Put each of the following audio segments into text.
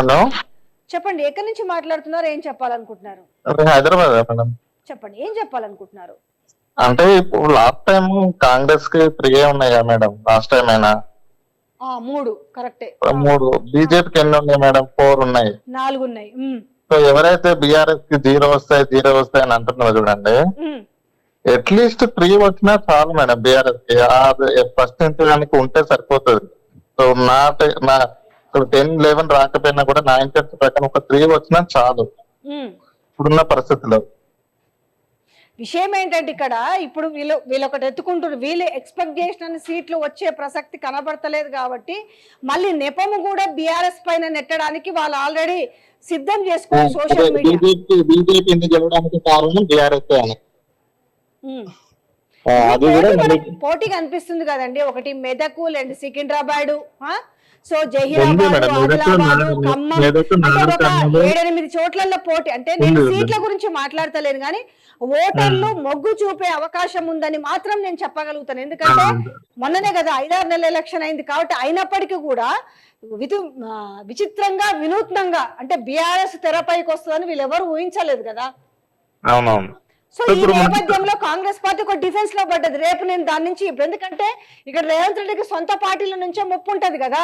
Hello. చెప్పండి ఎక్కడి నుంచి మాట్లాడుతున్నారు ఏం చెప్పాలనుకుంటున్నారు? హైదరాబాద్ మేడం? చెప్పండి ఏం చెప్పాలనుకుంటున్నారు? అంటే ఇప్పుడు లాస్ట్ టైం కాంగ్రెస్కి త్రీ ఉన్నాయి కదా మేడం లాస్ట్ టైం అయినా? ఆ మూడు కరెక్టే. మూడు. బీజేపీకి ఎన్ని ఉన్నాయి మేడం? ఫోర్ ఉన్నాయి. నాలుగు ఉన్నాయి. సో ఎవరైతే బీఆర్ఎస్కి జీరో వస్తాయి జీరో వస్తాయి అని అంటున్నారో చూడండి. అట్లీస్ట్ త్రీ వచ్చినా చాలు మేడం బీఆర్ఎస్కి ఫస్ట్ నుంచి ఉంటే సరిపోతుంది. సో నా నా ఇప్పుడు టెన్ లెవెన్ రాకపోయినా కూడా నా ఇంట్రెస్ట్ ప్రకారం ఒక త్రీ వచ్చినా చాలు. ఇప్పుడున్న పరిస్థితిలో. విషయం ఏంటంటే ఇక్కడ ఇప్పుడు వీళ్ళు వీళ్ళు ఒకటి ఎత్తుకుంటున్నారు. వీళ్ళు ఎక్స్పెక్ట్ చేసిన సీట్లు వచ్చే ప్రసక్తి కనబడతలేదు కాబట్టి మళ్ళీ నెపము కూడా బీఆర్ఎస్ పైన నెట్టడానికి వాళ్ళు ఆల్రెడీ సిద్ధం చేసుకున్నారు సోషల్ మీడియా పోటీ అనిపిస్తుంది కదండి. ఒకటి మెదకు అండ్ సికింద్రాబాద్ సో జహీరాబాద్ ఆదిలాబాద్ ఖమ్మం. అంటే. ఏడెనిమిది పోటీ. అంటే నేను. సీట్ల గురించి మాట్లాడతలేను కానీ ఓటర్లు మొగ్గు చూపే అవకాశం ఉందని మాత్రం నేను చెప్పగలుగుతాను. ఎందుకంటే మొన్ననే కదా ఐదారు నెలల ఎలక్షన్ అయింది కాబట్టి అయినప్పటికీ కూడా విధు విచిత్రంగా వినూత్నంగా అంటే బీఆర్ఎస్ తెరపైకి వస్తుందని వీళ్ళు ఎవరు ఊహించలేదు కదా. అవునవును. సో ఈ నేపథ్యంలో కాంగ్రెస్ పార్టీ ఒక డిఫెన్స్లో పడ్డది. రేపు నేను దాని నుంచి ఇప్పుడు ఎందుకంటే ఇక్కడ రేవంత్ రెడ్డికి సొంత పార్టీల నుంచే ముప్పు ఉంటది కదా.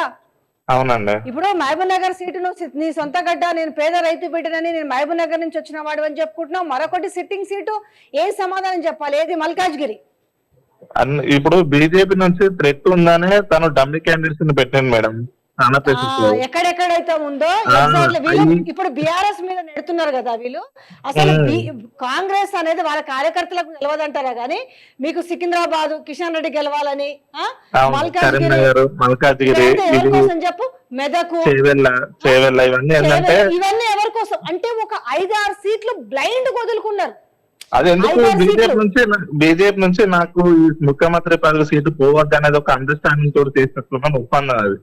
అవునండి. ఇప్పుడు మహబూబ్ నగర్ సీటును సి- నీ సొంత గడ్డ నేను పేద రైతు బిడ్డనని నేను మహబూబ్ నగర్ నుంచి వచ్చిన వాడు అని చెప్పుకుంటున్నావు. మరొకటి సిట్టింగ్ సీటు ఏ సమాధానం చెప్పాలి? ఏది? మల్కాజ్గిరి. ఇప్పుడు బీజేపీ నుంచి థ్రెట్ ఉందనే తను డమ్మి క్యాండిడేట్స్ని పెట్టింది మేడం. ఎక్కడెక్కడైతే ఉందో ఇప్పుడు బీఆర్ఎస్ మీద నెడుతున్నారు కదా వీళ్ళు. అసలు కాంగ్రెస్ అనేది వాళ్ళ కార్యకర్తలకు గెలవదంటారా గానీ మీకు సికింద్రాబాద్ కిషన్ రెడ్డి గెలవాలని మల్కాజ్గిరి కోసం చెప్పు? మెదకు ఇవన్నీ ఇవన్నీ ఎవరి కోసం? అంటే ఒక ఐదు ఆరు సీట్లు బ్లైండ్ వదులుకున్నారు. అది ఎందుకు ఐదారు బీజేపీ. నుంచి బీజేపీ నుంచి నాకు ముఖ్యమంత్రి పదవి సీటు పోవద్దు అనేది ఒక అండర్స్టాండింగ్ తోటి చేసినట్టున్న ఒప్పందం అది.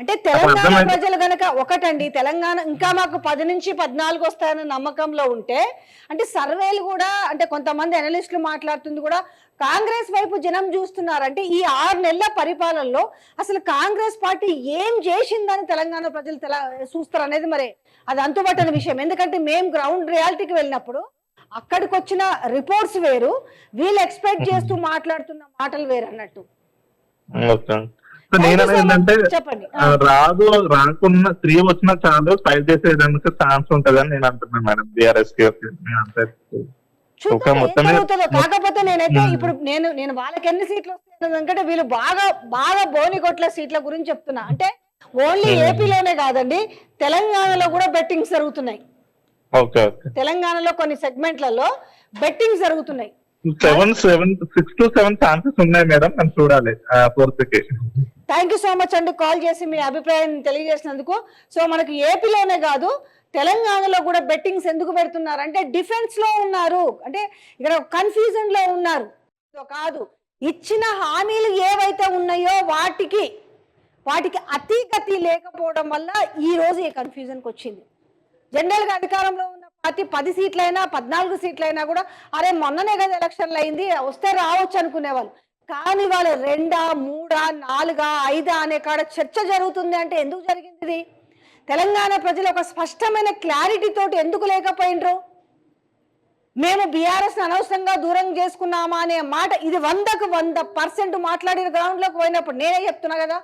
అంటే తెలంగాణ. ప్రజలు గనక ఒకటండి తెలంగాణ ఇంకా మాకు పది నుంచి పద్నాలుగు వస్తాయన్న నమ్మకంలో ఉంటే అంటే సర్వేలు కూడా అంటే కొంతమంది అనలిస్టులు మాట్లాడుతుంది కూడా కాంగ్రెస్ వైపు జనం చూస్తున్నారు. అంటే ఈ ఆరు నెలల పరిపాలనలో అసలు కాంగ్రెస్ పార్టీ ఏం చేసిందని తెలంగాణ ప్రజలు తెల చూస్తారు అనేది మరి అది అంతుబట్టని విషయం. ఎందుకంటే మేము గ్రౌండ్ రియాలిటీకి వెళ్ళినప్పుడు అక్కడికి వచ్చిన రిపోర్ట్స్ వేరు వీళ్ళు ఎక్స్పెక్ట్ చేస్తూ మాట్లాడుతున్న మాటలు వేరు అన్నట్టు. నేను ఏంటంటే రాదు రాకున్నా త్రీ వచ్చినా చాలు ఫైట్ చేసేదానికి ఛాన్స్ ఉంటదని నేను అంటున్నాను మేడం. బీఆర్ఎస్కి. కాకపోతే నేనైతే. ఇప్పుడు నేను నేను వాళ్ళకి ఎన్ని సీట్లు వస్తాయి అంటే వీళ్ళు బాగా బాగా బోని కొట్ల సీట్ల గురించి చెప్తున్నా. అంటే ఓన్లీ. ఏపీలోనే కాదండి తెలంగాణలో కూడా బెట్టింగ్స్ జరుగుతున్నాయి. Okay okay. తెలంగాణలో కొన్ని సెగ్మెంట్లలో బెట్టింగ్స్ జరుగుతున్నాయి. Seven seven six two seven chances ఉన్నాయి మేడం. మనం చూడాలి ఫోర్త్కి థ్యాంక్ యూ సో మచ్ అండి. కాల్ చేసి మీ అభిప్రాయాన్ని తెలియజేసినందుకు. సో మనకు ఏపీలోనే కాదు తెలంగాణలో కూడా బెట్టింగ్స్ ఎందుకు పెడుతున్నారు అంటే డిఫెన్స్లో ఉన్నారు. అంటే ఇక్కడ కన్ఫ్యూజన్లో ఉన్నారు కాదు ఇచ్చిన హామీలు ఏవైతే ఉన్నాయో వాటికి వాటికి అతీగతి లేకపోవడం వల్ల ఈ రోజు ఈ కన్ఫ్యూజన్కి వచ్చింది. జనరల్గా అధికారంలో ఉన్న పార్టీ పది సీట్లైనా పద్నాలుగు సీట్లైనా కూడా అరే మొన్ననే కదా ఎలక్షన్లు అయింది వస్తే రావచ్చు అనుకునేవాళ్ళు. కానీ వాళ్ళ రెండా మూడా నాలుగా ఐదా అనే కాడ చర్చ జరుగుతుంది అంటే ఎందుకు జరిగింది తెలంగాణ ప్రజలు ఒక స్పష్టమైన క్లారిటీ తోటి ఎందుకు లేకపోయినరు మేము బీఆర్ఎస్ అనవసరంగా దూరం చేసుకున్నామా అనే మాట ఇది వందకు వంద పర్సెంట్ మాట్లాడిన గ్రౌండ్లోకి పోయినప్పుడు నేనే చెప్తున్నా కదా.